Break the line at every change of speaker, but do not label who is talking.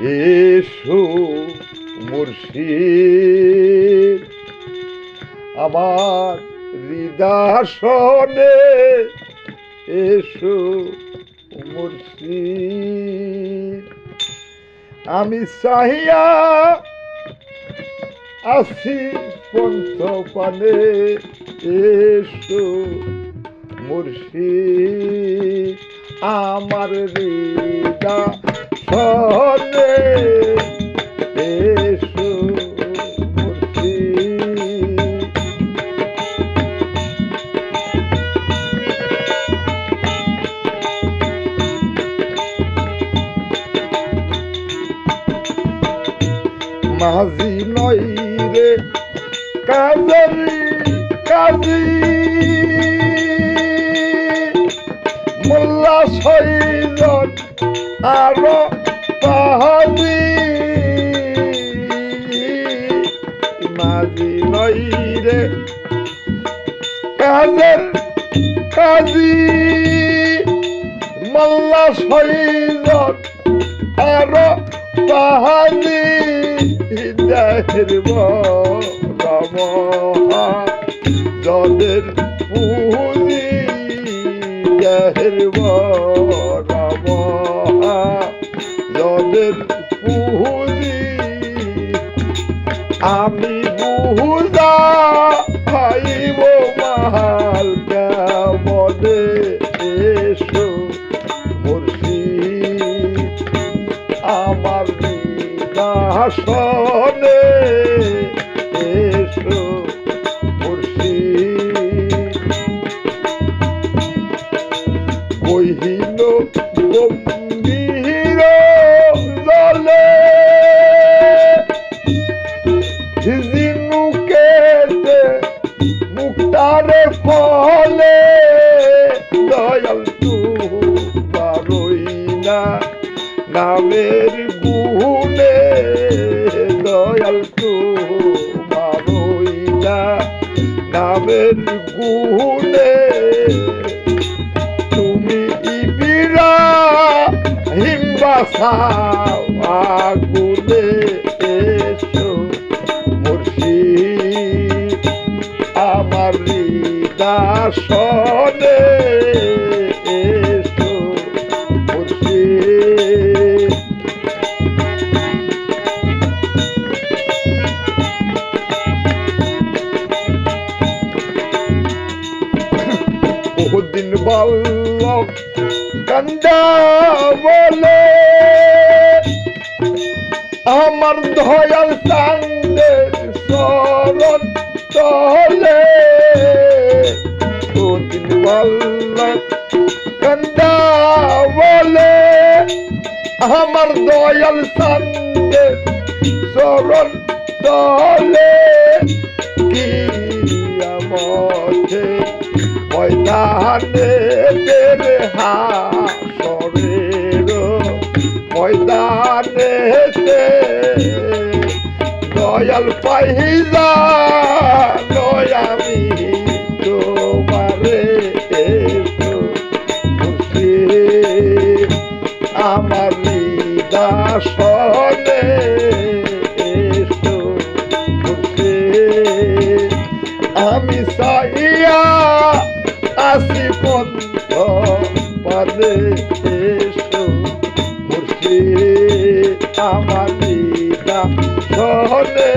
এসো মুর্শিদ। আমার হৃদাসনে এসো মুর্শিদ। আমি চাহিয়া আসি পন্থ পানে এসো মুর্শিদ। আমার হৃদা সনে এসো মুর্শিদ মাঝি নই রে কাজরি আর পাহাড়ি মাঝি নই রে। কাজের কাজী মোল্লা সৈজন আর পাহাড়ি দেহের রমহা জলের দেহের রমহা জলের পুরি আমি বুঝা ভাইব মাল কেমনে এসো মুর্শিদ। আমার নিদাসনে এসো মুর্শিদ। কহিল পারই না নামের দয়াল তু পারই না নামের তুমি ইবিরা হিম্বাসাও আগুনে এসো মুর্শিদ। আমার হৃদাসনে বল্লভ কান্দা বলে। আমার দয়াল সাঙ্গের শরণ তলে। বহুদিন বল্লভ কান্দা বলে। আমার দয়াল সাঙ্গের শরণ তলে। ময়দানে তেরে হাসরের ময়দানে দয়াল পাইলা নয় আমি তোমারে আমার মুর্শিদ, আমি সাইয়া আসি পন্থ পালে এসো মুর্শিদ আমার নিদা সনে